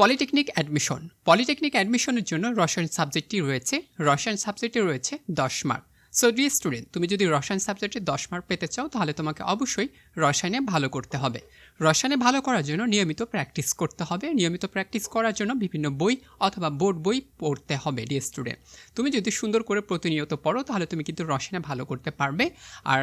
Polytechnic admission. Polytechnic অ্যাডমিশনের জন্য রসায়ন সাবজেক্টটি রয়েছে। রসায়ন সাবজেক্টে রয়েছে দশ মার্ক সো ডিয়ার স্টুডেন্ট তুমি যদি রসায়ন সাবজেক্টে দশ মার্ক পেতে চাও, তাহলে তোমাকে অবশ্যই রসায়নে ভালো করতে হবে। রসায়নে ভালো করার জন্য নিয়মিত প্র্যাকটিস করতে হবে। নিয়মিত প্র্যাকটিস করার জন্য বিভিন্ন বই অথবা বোর্ড বই পড়তে হবে ডিয়ার স্টুডেন্ট তুমি যদি সুন্দর করে প্রতিনিয়ত পড়ো, তাহলে তুমি কিন্তু রসায়নে ভালো করতে পারবে। আর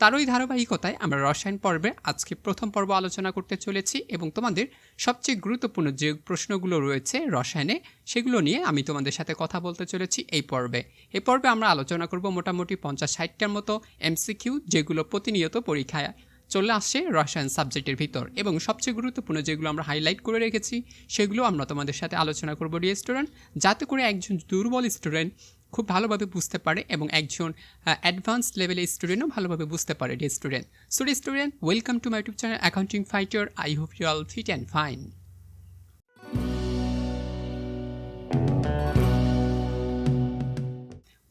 তারই ধারাবাহিকতায় আমরা রসায়ন পর্বে আজকে প্রথম পর্ব আলোচনা করতে চলেছি এবং তোমাদের সবচেয়ে গুরুত্বপূর্ণ যে প্রশ্নগুলো রয়েছে রসায়নে, সেগুলো নিয়ে আমি তোমাদের সাথে কথা বলতে চলেছি এই পর্বে। এই পর্বে আমরা আলোচনা করব মোটামুটি পঞ্চাশ ষাটটার মতো এমসিকিউ যেগুলো প্রতিনিয়ত পরীক্ষায় চলে আসছে রসায়ন সাবজেক্টের ভিতর। এবং সবচেয়ে গুরুত্বপূর্ণ যেগুলো আমরা হাইলাইট করে রেখেছি, সেগুলো আমরা তোমাদের সাথে আলোচনা করব ডিয়ার স্টুডেন্ট। যাতে করে একজন দুর্বল স্টুডেন্ট খুব ভালোভাবে বুঝতে পারে এবং একজন অ্যাডভান্স লেভেলের স্টুডেন্টও ভালোভাবে বুঝতে পারে dear student so student welcome to my YouTube channel accounting fighter I hope you all fit and fine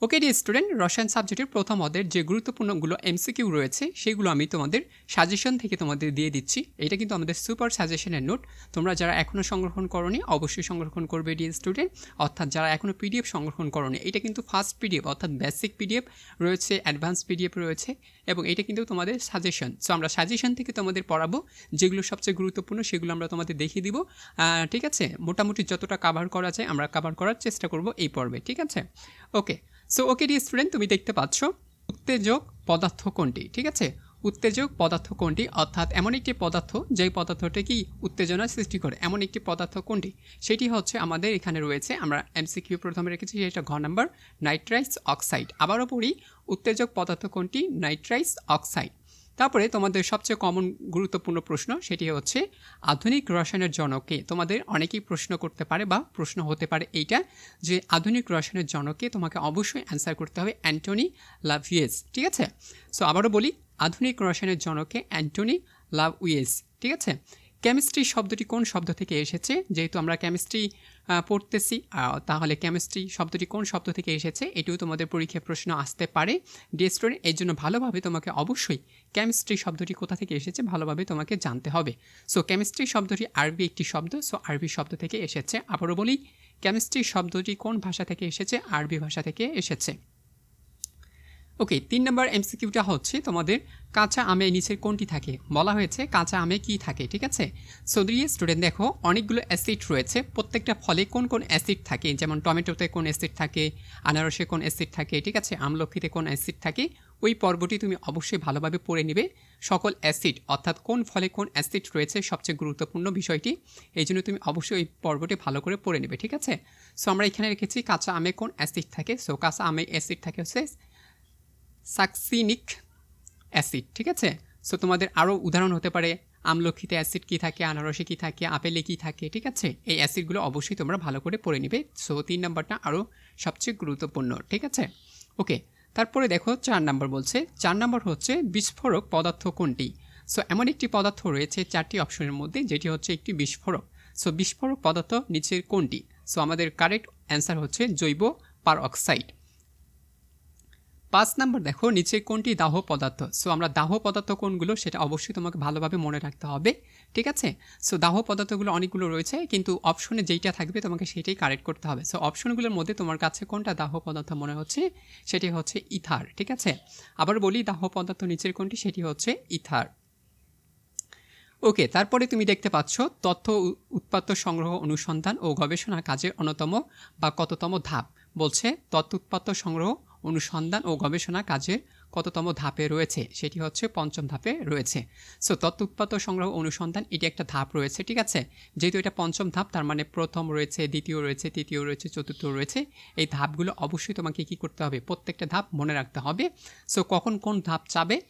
okay dear student রসায়ন সাবজেক্টের প্রথম অদের যে গুরুত্বপূর্ণগুলো এমসিকিউ রয়েছে, সেগুলো আমি তোমাদের সাজেশন থেকে তোমাদের দিয়ে দিচ্ছি। এটা কিন্তু আমাদের সুপার সাজেশনের নোট তোমরা যারা এখনও সংরক্ষণ করনি, অবশ্যই সংরক্ষণ করবে ডি স্টুডেন্ট অর্থাৎ যারা এখনও পিডিএফ সংরক্ষণ করনি, এটা কিন্তু ফার্স্ট পিডিএফ অর্থাৎ বেসিক পিডিএফ রয়েছে অ্যাডভান্স পিডিএফ রয়েছে, এবং এটা কিন্তু তোমাদের সাজেশন সো আমরা সাজেশন থেকে তোমাদের পড়াবো, যেগুলো সবচেয়ে গুরুত্বপূর্ণ, সেগুলো আমরা তোমাদের দেখিয়ে দিব। ঠিক আছে? মোটামুটি যতটা কাভার করা যায়, আমরা কাভার করার চেষ্টা করব এই পর্বে, ঠিক আছে? Okay so okay dear student তুমি দেখতে পাচ্ছ উত্তেজক পদার্থ কোনটি, ঠিক আছে? উত্তেজক পদার্থ কোনটি? অর্থাৎ এমন একটি পদার্থ, যেই পদার্থটি কি উত্তেজনা সৃষ্টি করে, এমন একটি পদার্থ কোনটি? সেটি হচ্ছে আমাদের এখানে রয়েছে, আমরা এমসিকিউ প্রথমে রেখেছি, সেটা ঘ নম্বর, নাইট্রাইস অক্সাইড। আবারও পড়ি, উত্তেজক পদার্থ কোনটি? Nitrous oxide. তারপরে তোমাদের সবচেয়ে কমন গুরুত্বপূর্ণ প্রশ্ন সেটি হচ্ছে, আধুনিক রসায়নের জনকে তোমাদের অনেকেই প্রশ্ন করতে পারে বা প্রশ্ন হতে পারে এইটা যে, আধুনিক রসায়নের জনকে তোমাকে অবশ্যই অ্যান্সার করতে হবে অ্যান্টনি লাভিয়েস ঠিক আছে? সো আবারও বলি, আধুনিক রসায়নের জনকে অ্যান্টনি লাভ উইয়েস ঠিক আছে? কেমিস্ট্রি শব্দটি কোন শব্দ থেকে এসেছে? যেহেতু আমরা কেমিস্ট্রি পড়তেছি তাহলে কেমিস্ট্রি শব্দটি কোন শব্দ থেকে এসেছে? এটিও তোমাদের পরীক্ষায় প্রশ্ন আসতে পারে ডি স্টুডেন্ট এর জন্য ভালোভাবে তোমাকে অবশ্যই কেমিস্ট্রি শব্দটি কোথা থেকে এসেছে ভালোভাবে তোমাকে জানতে হবে। সো কেমিস্ট্রি শব্দটি আরবি একটি শব্দ সো আরবি শব্দ থেকে এসেছে। আবারও বলি কেমিস্ট্রি শব্দটি কোন ভাষা থেকে এসেছে? আরবি ভাষা থেকে এসেছে। ওকে, তিন নম্বর এমসিকিউটা হচ্ছে তোমাদের কাঁচা আমে নিচের কোনটি থাকে? বলা হয়েছে কাঁচা আমে কি থাকে, ঠিক আছে? সদরিয়ে স্টুডেন্ট দেখো, অনেকগুলো অ্যাসিড রয়েছে। প্রত্যেকটা ফলে কোন কোন অ্যাসিড থাকে? যেমন টমেটোতে কোন অ্যাসিড থাকে, আনারসে কোন অ্যাসিড থাকে, ঠিক আছে? আমলক্ষিতে কোন অ্যাসিড থাকে? ওই পর্বটি তুমি অবশ্যই ভালোভাবে পড়ে নেবে। সকল অ্যাসিড অর্থাৎ কোন ফলে কোন অ্যাসিড রয়েছে সবচেয়ে গুরুত্বপূর্ণ বিষয়টি, এই জন্য তুমি অবশ্যই ওই পর্বটি ভালো করে পড়ে নেবে, ঠিক আছে? সো আমরা এখানে রেখেছি কাঁচা আমে কোন অ্যাসিড থাকে। সো কাঁচা আমে অ্যাসিড থাকে হচ্ছে সাকসিনিক অ্যাসিড, ঠিক আছে? সো তোমাদের আরও উদাহরণ হতে পারে, আমলক্ষিতে অ্যাসিড কী থাকে, আনারসে কী থাকে, আপেলে কী থাকে, ঠিক আছে? এই অ্যাসিডগুলো অবশ্যই তোমরা ভালো করে পড়ে নিবে। সো তিন নম্বরটা আরও সবচেয়ে গুরুত্বপূর্ণ, ঠিক আছে? ওকে তারপরে দেখো চার নম্বর বলছে। চার নম্বর হচ্ছে বিস্ফোরক পদার্থ কোনটি? সো এমন একটি পদার্থ রয়েছে চারটি অপশনের মধ্যে, যেটি হচ্ছে একটি বিস্ফোরক। সো বিস্ফোরক পদার্থ নিচের কোনটি? সো আমাদের কারেক্ট অ্যান্সার হচ্ছে জৈব পার অক্সাইড পাঁচ নাম্বার দেখো, নিচে কোনটি দাহ পদার্থ? সো আমরা দাহ পদার্থ কোনগুলো সেটা অবশ্যই তোমাকে ভালোভাবে মনে রাখতে হবে, ঠিক আছে? সো দাহ পদার্থগুলো অনেকগুলো রয়েছে, কিন্তু অপশনে যেইটা থাকবে তোমাকে সেটাই কারেক্ট করতে হবে। সো অপশনগুলোর মধ্যে তোমার কাছে কোনটা দাহ পদার্থ মনে হচ্ছে? সেটি হচ্ছে ইথার, ঠিক আছে? আবার বলি, দাহ পদার্থ নিচের কোনটি? সেটি হচ্ছে ইথার। ওকে তারপরে তুমি দেখতে পাচ্ছ, তথ্য উৎপাদ্য সংগ্রহ অনুসন্ধান ও গবেষণা কাজের অন্যতম বা কততম ধাপ। বলছে, তথ্য উৎপাদ্য সংগ্রহ অনুসন্ধান ও গবেষণা কাজের কততম ধাপে রয়েছে? সেটি হচ্ছে পঞ্চম ধাপে রয়েছে। সো তথ্য উৎপাদ সংগ্রহ অনুসন্ধান, এটি একটা ধাপ রয়েছে, ঠিক আছে? যেহেতু এটা পঞ্চম ধাপ, তার মানে প্রথম রয়েছে, দ্বিতীয় রয়েছে, তৃতীয় রয়েছে, চতুর্থ রয়েছে, এই ধাপগুলো অবশ্যই তোমাকে কী করতে হবে? প্রত্যেকটা ধাপ মনে রাখতে হবে। সো কখন কোন ধাপ চাবে?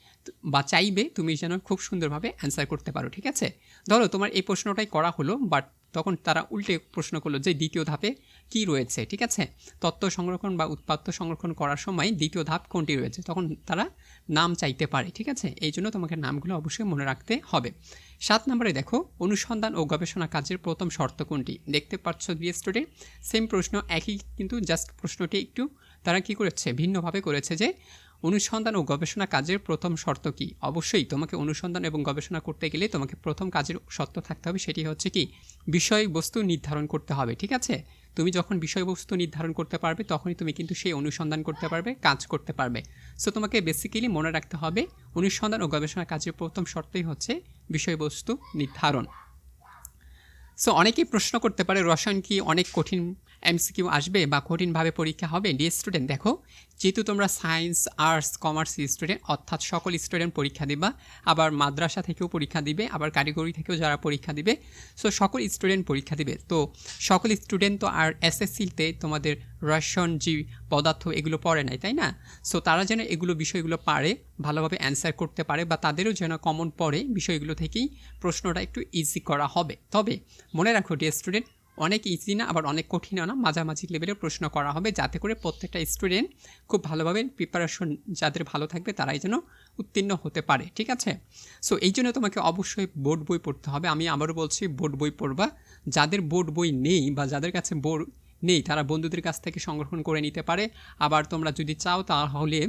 বা চাইবে তুমি যেন খুব সুন্দরভাবে অ্যান্সার করতে পারো, ঠিক আছে? ধরো তোমার এই প্রশ্নটাই করা হলো বাট তখন তারা উল্টে প্রশ্ন করল যে দ্বিতীয় ধাপে কি রয়েছে, ঠিক আছে? তত্ত্ব সংরক্ষণ বা উৎপাদ্য সংরক্ষণ করার সময় দ্বিতীয় ধাপ কোনটি রয়েছে? তখন তারা নাম চাইতে পারে, ঠিক আছে? এই জন্য তোমাকে নামগুলো অবশ্যই মনে রাখতে হবে। সাত নম্বরে দেখো, অনুসন্ধান ও গবেষণা কাজের প্রথম শর্ত কোনটি? দেখতে পাচ্ছ বি স্টুডেন্ট সেম প্রশ্ন, একই, কিন্তু জাস্ট প্রশ্নটি একটু তারা কি করেছে? ভিন্নভাবে করেছে যে অনুসন্ধান ও গবেষণা কাজের প্রথম শর্ত কি? অবশ্যই তোমাকে অনুসন্ধান এবং গবেষণা করতে গেলে তোমাকে প্রথম কাজের শর্ত থাকতে হবে, সেটি হচ্ছে কি? বিষয়বস্তু নির্ধারণ করতে হবে, ঠিক আছে? তুমি যখন বিষয়বস্তু নির্ধারণ করতে পারবে, তখনই তুমি কিন্তু সেই অনুসন্ধান করতে পারবে, কাজ করতে পারবে। সো তোমাকে বেসিক্যালি মনে রাখতে হবে, অনুসন্ধান ও গবেষণা কাজের প্রথম শর্তই হচ্ছে বিষয়বস্তু নির্ধারণ। সো অনেকেই প্রশ্ন করতে পারে, রসায়ন কি অনেক কঠিন এমসিকিউ আসবে বা কঠিনভাবে পরীক্ষা হবে ডি স্টুডেন্ট দেখো, যেহেতু তোমরা সায়েন্স আর্টস কমার্স স্টুডেন্ট অর্থাৎ সকল স্টুডেন্ট পরীক্ষা দিবা, আবার মাদ্রাসা থেকেও পরীক্ষা দিবে, আবার কারিগরি থেকেও যারা পরীক্ষা দিবে সো সকল স্টুডেন্ট পরীক্ষা দিবে। তো সকল স্টুডেন্ট তো আর এসএসসিতে তোমাদের রসায়ন জি পদার্থ এগুলো পড়ে নাই, তাই না? সো তারা যেন এগুলো বিষয়গুলো পারে, ভালোভাবে অ্যান্সার করতে পারে বা তাদেরও যেন কমন পড়ে, বিষয়গুলো থেকেই প্রশ্নটা একটু ইজি করা হবে। তবে মনে রাখো ডিয়ার স্টুডেন্ট অনেক ইজি না, আবার অনেক কঠিনও না, মাঝামাঝি লেভেলের প্রশ্ন করা হবে যাতে করে প্রত্যেকটা স্টুডেন্ট খুব ভালোভাবে প্রিপারেশন যাদের ভালো থাকবে তারাই যেন উত্তীর্ণ হতে পারে, ঠিক আছে? সো এই জন্য তোমাকে অবশ্যই বোর্ড বই পড়তে হবে। আমি আবারও বলছি বোর্ড বই পড়বা। যাদের বোর্ড বই নেই বা যাদের কাছে বোর্ড নেই, তারা বন্ধুদের কাছ থেকে সংরক্ষণ করে নিতে পারে। আবার তোমরা যদি চাও তাহলে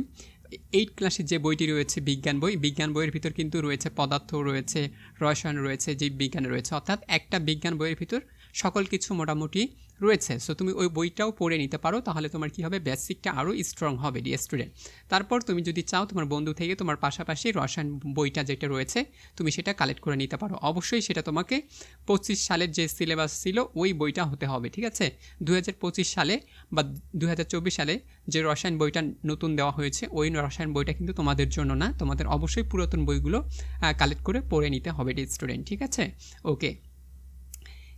এইট ক্লাসের যে বইটি রয়েছে, বিজ্ঞান বই, বিজ্ঞান বইয়ের ভিতর কিন্তু রয়েছে পদার্থ, রয়েছে রসায়ন, রয়েছে জীববিজ্ঞান রয়েছে। অর্থাৎ একটা বিজ্ঞান বইয়ের ভিতর সকল কিছু মোটামুটি রয়েছে। সো তুমি ওই বইটাও পড়ে নিতে পারো, তাহলে তোমার কী হবে? বেসিকটা আরও স্ট্রং হবে ডি স্টুডেন্ট তারপর তুমি যদি চাও, তোমার বন্ধু থেকে তোমার পাশাপাশি রসায়ন বইটা যেটা রয়েছে, তুমি সেটা কালেক্ট করে নিতে পারো। অবশ্যই সেটা তোমাকে পঁচিশ সালের যে সিলেবাস ছিল, ওই বইটা হতে হবে, ঠিক আছে? দু হাজার পঁচিশ সালে বা দু হাজার চব্বিশ সালে যে রসায়ন বইটা নতুন দেওয়া হয়েছে, ওই রসায়ন বইটা কিন্তু তোমাদের জন্য না, তোমাদের অবশ্যই পুরাতন বইগুলো কালেক্ট করে পড়ে নিতে হবে ডি স্টুডেন্ট ঠিক আছে? ওকে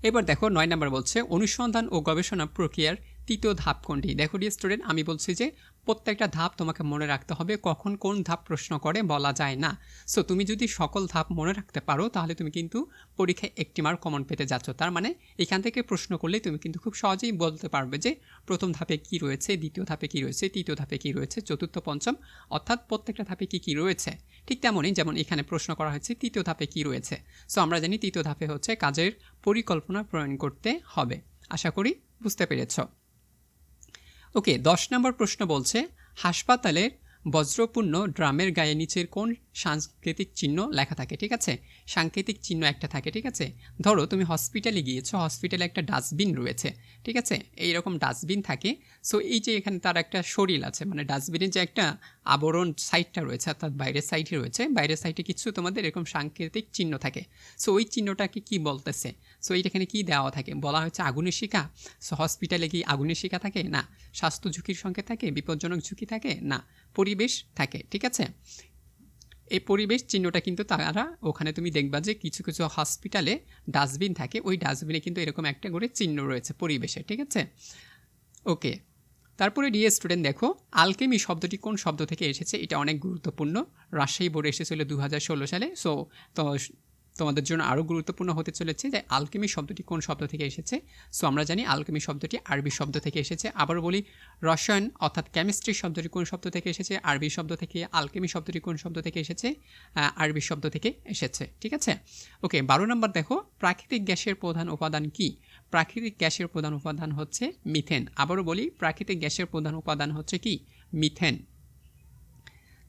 এবার দেখো নয় নাম্বার বলছে, অনুসন্ধান ও গবেষণা প্রক্রিয়ার তৃতীয় ধাপ কোনটি দেখো ডি স্টুডেন্ট আমি বলছি যে প্রত্যেকটা ধাপ তোমাকে মনে রাখতে হবে, কখন কোন ধাপ প্রশ্ন করে বলা যায় না। সো তুমি যদি সকল ধাপ মনে রাখতে পারো, তাহলে তুমি কিন্তু পরীক্ষায় একটি মার্ক কমন পেতে যাচ্ছ। তার মানে এখান থেকে প্রশ্ন করলে তুমি কিন্তু খুব সহজেই বলতে পারবে যে, প্রথম ধাপে কি রয়েছে, দ্বিতীয় ধাপে কি রয়েছে, তৃতীয় ধাপে কি রয়েছে, চতুর্থ, পঞ্চম, অর্থাৎ প্রত্যেকটা ধাপে কি কি রয়েছে। ঠিক তেমনই যেমন এখানে প্রশ্ন করা হয়েছে, তৃতীয় ধাপে কি রয়েছে। সো আমরা জানি তৃতীয় ধাপে হচ্ছে কাজের পরিকল্পনা প্রণয়ন করতে হবে। আশা করি বুঝতে পেরেছ। ওকে দশ নম্বর প্রশ্ন বলছে হাসপাতালের বজ্রপূর্ণ ড্রামের গায়ে নিচের কোন সাংকেতিক চিহ্ন লেখা থাকে, ঠিক আছে? সাংকেতিক চিহ্ন একটা থাকে, ঠিক আছে? ধরো, তুমি হসপিটালে গিয়েছো, হসপিটালে একটা ডাস্টবিন রয়েছে, ঠিক আছে? এইরকম ডাস্টবিন থাকে। সো এই যে এখানে তার একটা শরীর আছে মানে ডাস্টবিনের যে একটা আবরণ সাইডটা রয়েছে, অর্থাৎ বাইরের সাইডে রয়েছে, বাইরের সাইডে কিছু তোমাদের এরকম সাংকেতিক চিহ্ন থাকে। সো ওই চিহ্নটাকে কি বলতেছে? সো এইটাখানে কি দেওয়া থাকে? বলা হচ্ছে আগুনের শিকা সো হসপিটালে কি আগুনের শিকা থাকে? না। স্বাস্থ্য ঝুঁকির সঙ্গে থাকে? বিপজ্জনক ঝুঁকি থাকে? না। পরিবেশ থাকে, ঠিক আছে? এই পরিবেশ চিহ্নটা কিন্তু তারা ওখানে তুমি দেখবা যে কিছু কিছু হসপিটালে ডাস্টবিন থাকে। ওই ডাস্টবিনে কিন্তু এরকম একটা করে চিহ্ন রয়েছে পরিবেশে, ঠিক আছে? ওকে তারপরে ডিএ স্টুডেন্ট দেখো আলকেমি শব্দটি কোন শব্দ থেকে এসেছে? এটা অনেক গুরুত্বপূর্ণ। রাজশাহী বোর্ডে এসেছিল দু সালে সো তো তোমাদের জন্য আরও গুরুত্বপূর্ণ হতে চলেছে যে আলকেমি শব্দটি কোন শব্দ থেকে এসেছে। সো আমরা জানি আলকেমি শব্দটি আরবি শব্দ থেকে এসেছে। আবার বলি রসায়ন, অর্থাৎ কেমিস্ট্রি শব্দটি কোন শব্দ থেকে এসেছে? আরবি শব্দ থেকে আলকেমি শব্দটি কোন শব্দ থেকে এসেছে? আরবি শব্দ থেকে এসেছে। ঠিক আছে? ওকে বারো নম্বর দেখো, প্রাকৃতিক গ্যাসের প্রধান উপাদান কি? প্রাকৃতিক গ্যাসের প্রধান উপাদান হচ্ছে মিথেন আবারও বলি, প্রাকৃতিক গ্যাসের প্রধান উপাদান হচ্ছে কি? মিথেন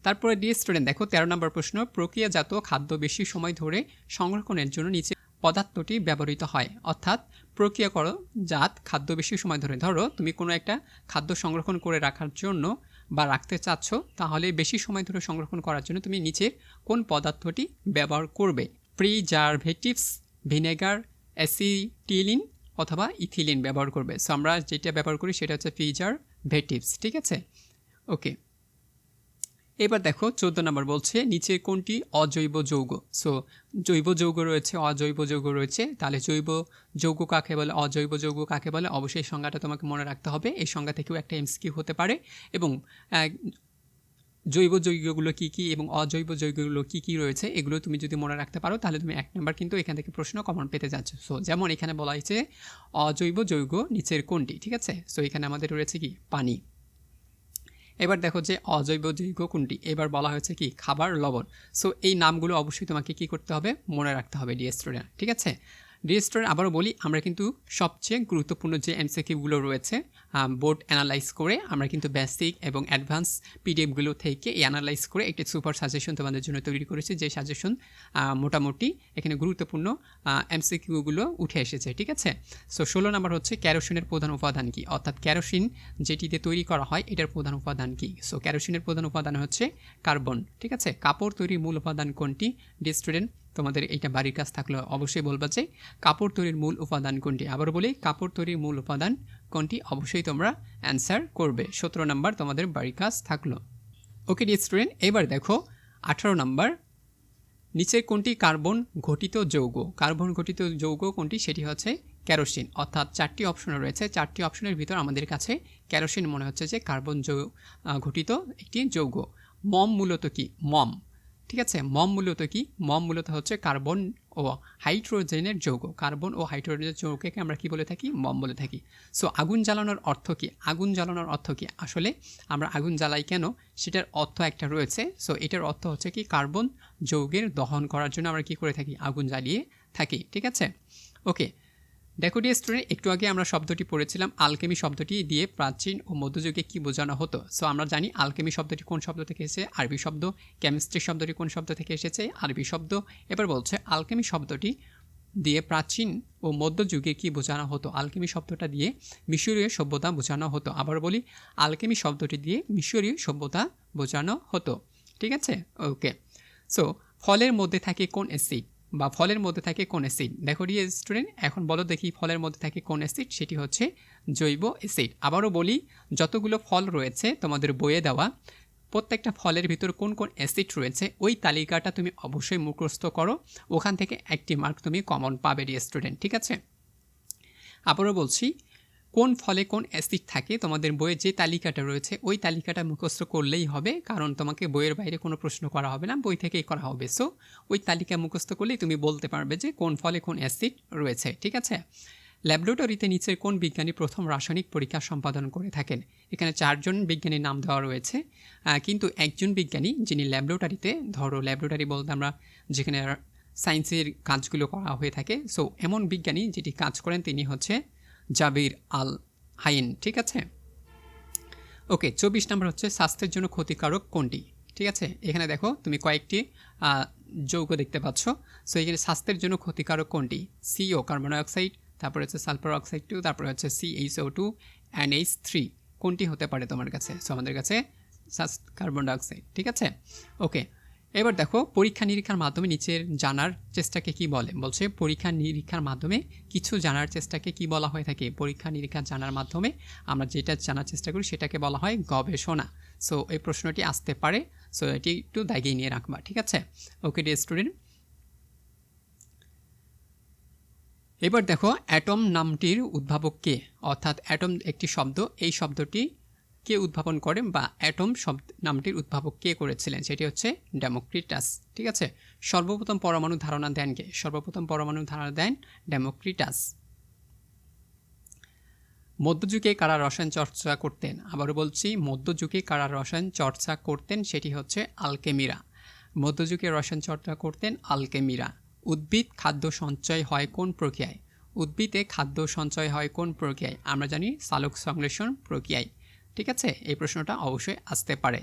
তারপরে ডিএ স্টুডেন্ট দেখো, তেরো নম্বর প্রশ্ন, প্রক্রিয়াজাত খাদ্য বেশি সময় ধরে সংরক্ষণের জন্য নিচে পদার্থটি ব্যবহৃত হয়। অর্থাৎ প্রক্রিয়াকরণজাত খাদ্য বেশি সময় ধরে, ধরো, তুমি কোনো একটা খাদ্য সংরক্ষণ করে রাখার জন্য বা রাখতে চাচ্ছ, তাহলে বেশি সময় ধরে সংরক্ষণ করার জন্য তুমি নিচের কোন পদার্থটি ব্যবহার করবে? প্রিজারভেটিভস ভিনেগার অ্যাসিটিলিন অথবা ইথিলিন ব্যবহার করবে। সো আমরা যেটা ব্যবহার করি সেটা হচ্ছে প্রিজারভেটিভস ঠিক আছে? ওকে এবার দেখো চোদ্দ নম্বর বলছে, নিচে কোনটি? অজৈব যৌগ। সো জৈব যৌগ রয়েছে, অজৈব যৌগ রয়েছে। তাহলে জৈব যৌগ কাকে বলে, অজৈব যৌগ কাকে বলে? অবশ্যই সংজ্ঞাটা তোমাকে মনে রাখতে হবে। এই সংজ্ঞা থেকেও একটা এমসকিউ হতে পারে। এবং জৈব যৌগগুলো কী কী এবং অজৈব যৌগগুলো কী কী রয়েছে, এগুলো তুমি যদি মনে রাখতে পারো, তাহলে তুমি এক নম্বর কিন্তু এখান থেকে প্রশ্ন কমন পেতে যাচ্ছ। সো যেমন এখানে বলা হয়েছে, অজৈব যৌগ নিচের কোনটি? ঠিক আছে? সো এখানে আমাদের রয়েছে কি? পানি। এবার দেখো যে অজৈব যৌগ কোনটি? এবার বলা হয়েছে কি? খাবার, লবণ। সো এই নামগুলো অবশ্যই তোমাকে কি করতে হবে? মনে রাখতে হবে ডিএ স্টুডেন্ট ঠিক আছে? রেজিস্টার আবারও বলি, আমরা কিন্তু সবচেয়ে গুরুত্বপূর্ণ যে এমসিকিউগুলো রয়েছে বোর্ড অ্যানালাইজ করে আমরা কিন্তু বেসিক এবং অ্যাডভান্স পিডিএফগুলো থেকে এই অ্যানালাইজ করে একটি সুপার সাজেশন তোমাদের জন্য তৈরি করেছি। যে সাজেশন মোটামুটি এখানে গুরুত্বপূর্ণ এমসিকিউগুলো উঠে এসেছে, ঠিক আছে? সো ষোলো নাম্বার হচ্ছে ক্যারোসিনের প্রধান উপাদান কী? অর্থাৎ ক্যারোসিন যেটিতে তৈরি করা হয়, এটার প্রধান উপাদান কী? সো ক্যারোসিনের প্রধান উপাদান হচ্ছে কার্বন, ঠিক আছে? কাপড় তৈরির মূল উপাদান কোনটি? ডি স্টুডেন্ট তোমাদের এইটা বাড়ির কাজ থাকলে অবশ্যই বলবা যে কাপড় তৈরির মূল উপাদান কোনটি? আবার বলি, কাপড় তৈরির মূল উপাদান কোনটি? অবশ্যই তোমরা অ্যান্সার করবে। সতেরো নাম্বার তোমাদের বাড়ির কাজ থাকল। ওকে ডি স্টুডেন্ট এবার দেখো আঠারো নাম্বার। নিচের কোনটি কার্বন ঘটিত যৌগ? কার্বন ঘটিত যৌগ কোনটি? সেটি হচ্ছে ক্যারোসিন অর্থাৎ চারটি অপশন রয়েছে। চারটি অপশনের ভিতর আমাদের কাছে ক্যারোসিন মনে হচ্ছে যে কার্বন যৌ ঘটিত একটি যৌগ। মম মূলত কি? মম। ঠিক আছে? মম মূলত কি? মম মূলত হচ্ছে কার্বন ও হাইড্রোজেনের যৌগ। কার্বন ও হাইড্রোজেনের যৌগকে আমরা কি বলে থাকি? মম বলে থাকি। সো আগুন জ্বালানোর অর্থ কি? আগুন জ্বালানোর অর্থ কি? আসলে আমরা আগুন জ্বালাই কেন? সেটার অর্থ একটা রয়েছে। সো এটার অর্থ হচ্ছে কি? কার্বন যৌগের দহন করার জন্য আমরা কি করে থাকি? আগুন জ্বালিয়ে থাকি। ঠিক আছে? ওকে দেখো ডিয়ার স্টুডেন্ট একটু আগে আমরা শব্দটি পড়েছিলাম আলকেমি শব্দটি দিয়ে প্রাচীন ও মধ্যযুগে কি বোঝানো হতো? সো আমরা জানি আলকেমি শব্দটি কোন শব্দ থেকে এসেছে, আরবি শব্দ কেমিস্ট্রি শব্দটি কোন শব্দ থেকে এসেছে, আরবি শব্দ। এবার বলছে আলকেমি শব্দটি দিয়ে প্রাচীন ও মধ্যযুগে কি বোঝানো হতো? আলকেমি শব্দটা দিয়ে মিশরীয় সভ্যতা বোঝানো হতো। আবার বলি আলকেমি শব্দটি দিয়ে মিশরীয় সভ্যতা বোঝানো হতো। ঠিক আছে? ওকে সো ফলের মধ্যে থাকে কোন অ্যাসিড বা ফলের মধ্যে থাকে কোন অ্যাসিড? দেখো ডিয়ার স্টুডেন্ট এখন বলো দেখি ফলের মধ্যে থাকে কোন অ্যাসিড? সেটি হচ্ছে জৈব অ্যাসিড। আবারও বলি, যতগুলো ফল রয়েছে তোমাদের বইয়ে দেওয়া, প্রত্যেকটা ফলের ভিতর কোন কোন অ্যাসিড রয়েছে, ওই তালিকাটা তুমি অবশ্যই মুখস্থ করো। ওখান থেকে একটি মার্ক তুমি কমন পাবে ডিয়ার স্টুডেন্ট ঠিক আছে? আবারও বলছি কোন ফলে কোন অ্যাসিড থাকে, তোমাদের বইয়ের যে তালিকাটা রয়েছে, ওই তালিকাটা মুখস্থ করলেই হবে, কারণ তোমাকে বইয়ের বাইরে কোনো প্রশ্ন করা হবে না, বই থেকেই করা হবে। সো ওই তালিকা মুখস্থ করলেই তুমি বলতে পারবে যে কোন ফলে কোন অ্যাসিড রয়েছে, ঠিক আছে? ল্যাবরেটরিতে নিচের কোন বিজ্ঞানী প্রথম রাসায়নিক পরীক্ষা সম্পাদন করে থাকেন? এখানে চারজন বিজ্ঞানীর নাম দেওয়া রয়েছে কিন্তু একজন বিজ্ঞানী যিনি ল্যাবরেটরিতে ধরো ল্যাবরেটরি বলতে আমরা যেখানে সায়েন্সের কাজগুলো করা হয়ে থাকে সো এমন বিজ্ঞানী যেটি কাজ করেন, তিনি হচ্ছে জাবির আল হাইন, ঠিক আছে? ওকে, চব্বিশ নম্বর হচ্ছে স্বাস্থ্যের জন্য ক্ষতিকারক কোনটি? ঠিক আছে? এখানে দেখো, তুমি কয়েকটি যৌগ দেখতে পাচ্ছ। সো এখানে স্বাস্থ্যের জন্য ক্ষতিকারক কোনটি? সিও কার্বন ডাইঅক্সাইড তারপরে হচ্ছে সালফার অক্সাইড টু তারপরে হচ্ছে C H O two and H three কোনটি হতে পারে তোমার কাছে? সো আমাদের কাছে কার্বন ডাইঅক্সাইড, ঠিক আছে? ওকে এবার দেখো পরীক্ষা নিরীক্ষার মাধ্যমে নিচের জানার চেষ্টাকে কি বলে? বলছে পরীক্ষা নিরীক্ষার মাধ্যমে কিছু জানার চেষ্টাকে কি বলা হয়ে থাকে? পরীক্ষা নিরীক্ষা জানার মাধ্যমে আমরা যেটা জানার চেষ্টা করি সেটাকে বলা হয় গবেষণা। সো এই প্রশ্নটি আসতে পারে। সো এটি একটু দাগিয়ে নিয়ে রাখবা, ঠিক আছে? ওকে ডি স্টুডেন্ট এবার দেখো অ্যাটম নামটির উদ্ভাবক কে? অর্থাৎ অ্যাটম একটি শব্দ, এই শব্দটি কে উদ্ভাবন করেন বা অ্যাটম শব্দ নামটির উদ্ভাবক কে করেছিলেন? সেটি হচ্ছে ডেমোক্রিটাস। ঠিক আছে? সর্বপ্রথম পরমাণু ধারণা দেন কে? সর্বপ্রথম পরমাণু ধারণা দেন ডেমোক্রিটাস। মধ্যযুগে কারা রসায়ন চর্চা করতেন? আবারও বলছি, মধ্যযুগে কারা রসায়ন চর্চা করতেন সেটি হচ্ছে আলকেমিরা। মধ্যযুগে রসায়ন চর্চা করতেন আলকেমিরা। উদ্ভিদ খাদ্য সঞ্চয় হয় কোন প্রক্রিয়ায়? উদ্ভিদে খাদ্য সঞ্চয় হয় কোন প্রক্রিয়ায়? আমরা জানি সালোক সংশ্লেষণ প্রক্রিয়ায়। ঠিক আছে? এই প্রশ্নটা অবশ্যই আসতে পারে।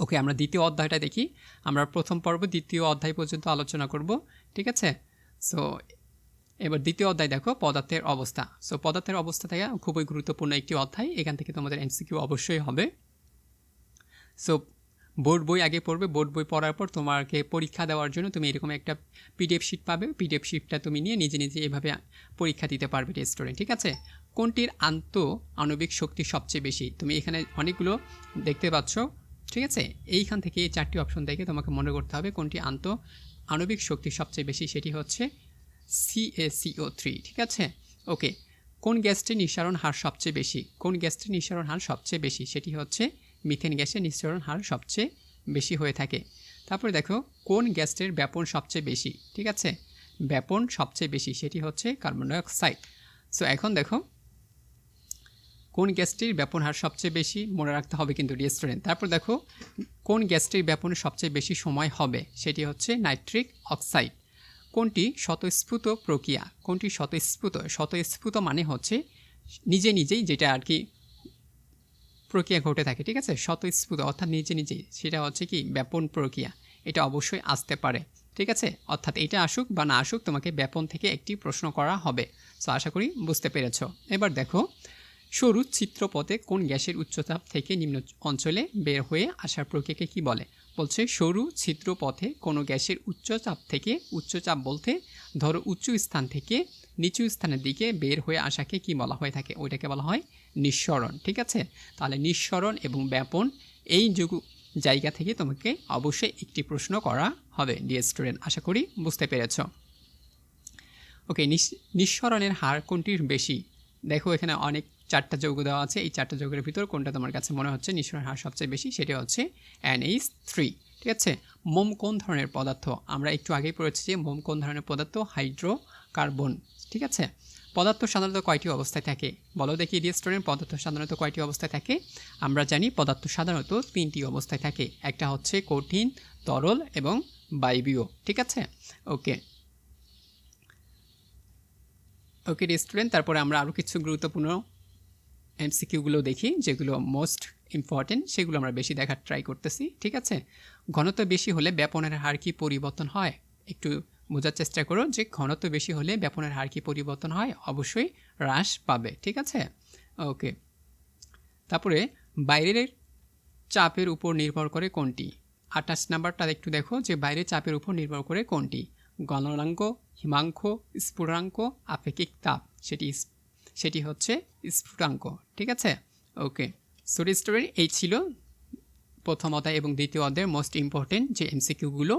ওকে, আমরা দ্বিতীয় অধ্যায়টা দেখি। আমরা প্রথম পর্ব দ্বিতীয় অধ্যায় পর্যন্ত আলোচনা করব, ঠিক আছে? সো এবার দ্বিতীয় অধ্যায় দেখো, পদার্থের অবস্থা। সো পদার্থের অবস্থা থেকে খুবই গুরুত্বপূর্ণ একটি অধ্যায়। এখান থেকে তোমাদের এমসিকিউ অবশ্যই হবে। সো বোর্ড বই আগে পড়বে, বোর্ড বই পড়ার পর তোমাকে পরীক্ষা দেওয়ার জন্য তুমি এরকম একটা পিডিএফ শিট পাবে। পিডিএফ শিটটা তুমি নিয়ে নিজে নিজে এভাবে পরীক্ষা দিতে পারবে স্টুডেন্ট ঠিক আছে? কোনটির আন্ত আণবিক শক্তি সবচেয়ে বেশি? তুমি এখানে অনেকগুলো দেখতে পাচ্ছ, ঠিক আছে? এইখান থেকে এই চারটি অপশন দেখে তোমাকে মনে করতে হবে কোনটি আন্ত আণবিক শক্তি সবচেয়ে বেশি, সেটি হচ্ছে সিএসিও থ্রি ঠিক আছে? ওকে কোন গ্যাসটির নিঃসারণ হার সবচেয়ে বেশি? কোন গ্যাসটির নিঃসারণ হার সবচেয়ে বেশি? সেটি হচ্ছে মিথেন গ্যাসের নিঃসরণ হার সবচেয়ে বেশি হয়ে থাকে। তারপরে দেখো, কোন গ্যাসটির ব্যাপন সবচেয়ে বেশি? ঠিক আছে? ব্যাপন সবচেয়ে বেশি, সেটি হচ্ছে কার্বন ডাইঅক্সাইড সো এখন দেখো কোন গ্যাসটির ব্যাপন হার সবচেয়ে বেশি? মনে রাখতে হবে কিন্তু রেস্টুরেন্ট। তারপর দেখো, কোন গ্যাসটির ব্যাপনে সবচেয়ে বেশি সময় হবে? সেটি হচ্ছে নাইট্রিক অক্সাইড। কোনটি স্বতঃস্ফূর্ত প্রক্রিয়া? কোনটি স্বতঃস্ফূর্ত স্বতঃস্ফূর্ত মানে হচ্ছে নিজে নিজেই যেটা আর কি প্রক্রিয়া ঘটে থাকে, ঠিক আছে? স্বতঃস্ফূর্ত অর্থাৎ নিজে নিজেই। সেটা হচ্ছে কি? ব্যাপন প্রক্রিয়া। এটা অবশ্যই আসতে পারে, ঠিক আছে? অর্থাৎ এটা আসুক বা না আসুক, তোমাকে ব্যাপন থেকে একটি প্রশ্ন করা হবে। সো আশা করি বুঝতে পেরেছ। এবার দেখো সরু চিত্রপথে কোন গ্যাসের উচ্চতাপ থেকে নিম্ন অঞ্চলে বের হয়ে আসার প্রক্রিয়াকে কি বলে? বলছে, সরু ছিদ্রপথে কোনো গ্যাসের উচ্চচাপ থেকে উচ্চচাপ বলতে ধরো উচ্চ স্থান থেকে নিচু স্থানের দিকে বের হয়ে আসাকে কি বলা হয়ে থাকে? ওইটাকে বলা হয় নিঃসরণ, ঠিক আছে? তাহলে নিঃসরণ এবং ব্যাপন এই যুগ জায়গা থেকে তোমাকে অবশ্যই একটি প্রশ্ন করা হবে ডিয়ার স্টুডেন্ট আশা করি বুঝতে পেরেছ। ওকে নিঃসরণের হার কোনটির বেশি? দেখো এখানে অনেক চারটা যৌগ দেওয়া আছে। এই চারটা যৌগের ভিতর কোনটা তোমার কাছে মনে হচ্ছে নিঃসরণের হার সবচেয়ে বেশি সেটা হচ্ছে এনএইচ থ্রি ঠিক আছে? মোম কোন ধরনের পদার্থ? আমরা একটু আগেই পড়েছি যে মোম কোন ধরনের পদার্থ? হাইড্রোকার্বন, ঠিক আছে? পদার্থ সাধারণত কয়টি অবস্থায় থাকে? বলো দেখি রেস্টুরেন্ট পদার্থ সাধারণত কয়টি অবস্থায় থাকে? আমরা জানি পদার্থ সাধারণত তিনটি অবস্থায় থাকে। একটা হচ্ছে কঠিন, তরল এবং বায়বীয়, ঠিক আছে? ওকে। ওকে রেস্টুরেন্ট তারপরে আমরা আরও কিছু গুরুত্বপূর্ণ এমসিকিউগুলো দেখি, যেগুলো মোস্ট ইম্পর্টেন্ট সেগুলো আমরা বেশি দেখার ট্রাই করতেছি, ঠিক আছে? ঘনত্ব বেশি হলে ব্যাপনের হার কি পরিবর্তন হয়? একটু বোঝার চেষ্টা করো যে ঘনত্ব বেশি হলে ব্যাপনের হার কি পরিবর্তন হয়? অবশ্যই হ্রাস পাবে, ঠিক আছে? ওকে তারপরে বাইরের চাপের উপর নির্ভর করে কোনটি? আঠাশ নাম্বারটা একটু দেখো, যে বাইরের চাপের উপর নির্ভর করে কোনটি? গণনাঙ্ক হিমাঙ্ক স্ফুটাঙ্ক আপেক্ষিক তাপ, সেটি সেটি হচ্ছে স্ফুটাঙ্ক, ঠিক আছে? ওকে সরি স্টোরি এই ছিল প্রথম অধ্যায় এবং দ্বিতীয় অধ্যায়ের মোস্ট ইম্পর্টেন্ট যে এমসিকিউগুলো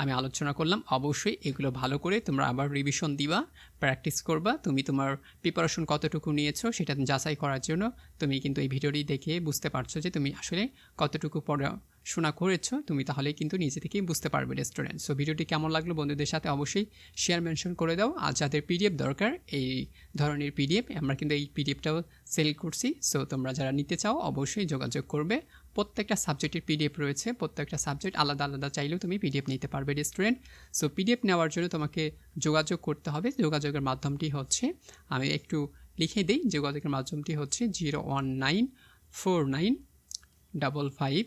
আমি আলোচনা করলাম। অবশ্যই এগুলো ভালো করে তোমরা আবার রিভিশন দিবা প্র্যাকটিস করবা। তুমি তোমার প্রিপারেশন কতটুকু নিয়েছো সেটা যাচাই করার জন্য তুমি কিন্তু এই ভিডিওটি দেখে বুঝতে পারছ যে তুমি আসলে কতটুকু পড়াশোনা করেছ। তুমি তাহলে কিন্তু নিজে থেকেই বুঝতে পারবে রেস্টুরেন্ট সো ভিডিওটি কেমন লাগল বন্ধুদের সাথে অবশ্যই শেয়ার মেনশন করে দাও। আর যাদের পিডিএফ দরকার, এই ধরনের পিডিএফ আমরা কিন্তু এই পিডিএফটাও সেল করছি। সো তোমরা যারা নিতে চাও অবশ্যই যোগাযোগ করবে। প্রত্যেকটা সাবজেক্টের পিডিএফ রয়েছে, প্রত্যেকটা সাবজেক্ট আলাদা আলাদা চাইলেও তুমি পিডিএফ নিতে পারবে স্টুডেন্ট সো পিডিএফ নেওয়ার জন্য তোমাকে যোগাযোগ করতে হবে। যোগাযোগের মাধ্যমটি হচ্ছে, আমি একটু লিখে দিই, যোগাযোগের মাধ্যমটি হচ্ছে zero one nine four nine double five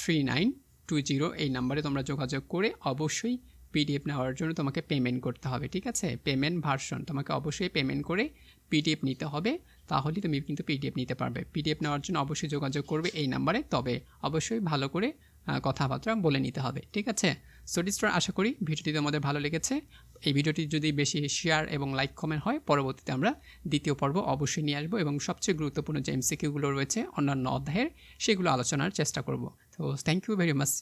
three nine two zero এই নাম্বারে তোমরা যোগাযোগ করে অবশ্যই পিডিএফ নেওয়ার জন্য তোমাকে পেমেন্ট করতে হবে, ঠিক আছে? পেমেন্ট ভার্সন তোমাকে অবশ্যই পেমেন্ট করে পিডিএফ নিতে হবে, তাহলেই তুমি কিন্তু পিডিএফ নিতে পারবে। পিডিএফ নেওয়ার জন্য অবশ্যই যোগাযোগ করবে এই নাম্বারে তবে অবশ্যই ভালো করে কথাবার্তা বলে নিতে হবে, ঠিক আছে? সো ডিস্টার আশা করি ভিডিওটি তোমাদের ভালো লেগেছে। এই ভিডিওটি যদি বেশি শেয়ার এবং লাইক কমেন্ট হয়, পরবর্তীতে আমরা দ্বিতীয় পর্ব অবশ্যই নিয়ে আসব এবং সবচেয়ে গুরুত্বপূর্ণ যে এমসিকিউগুলো রয়েছে, অন্যান্য অধ্যায়ের, সেগুলো আলোচনার চেষ্টা করব। তো থ্যাংক ইউ ভেরি মাচ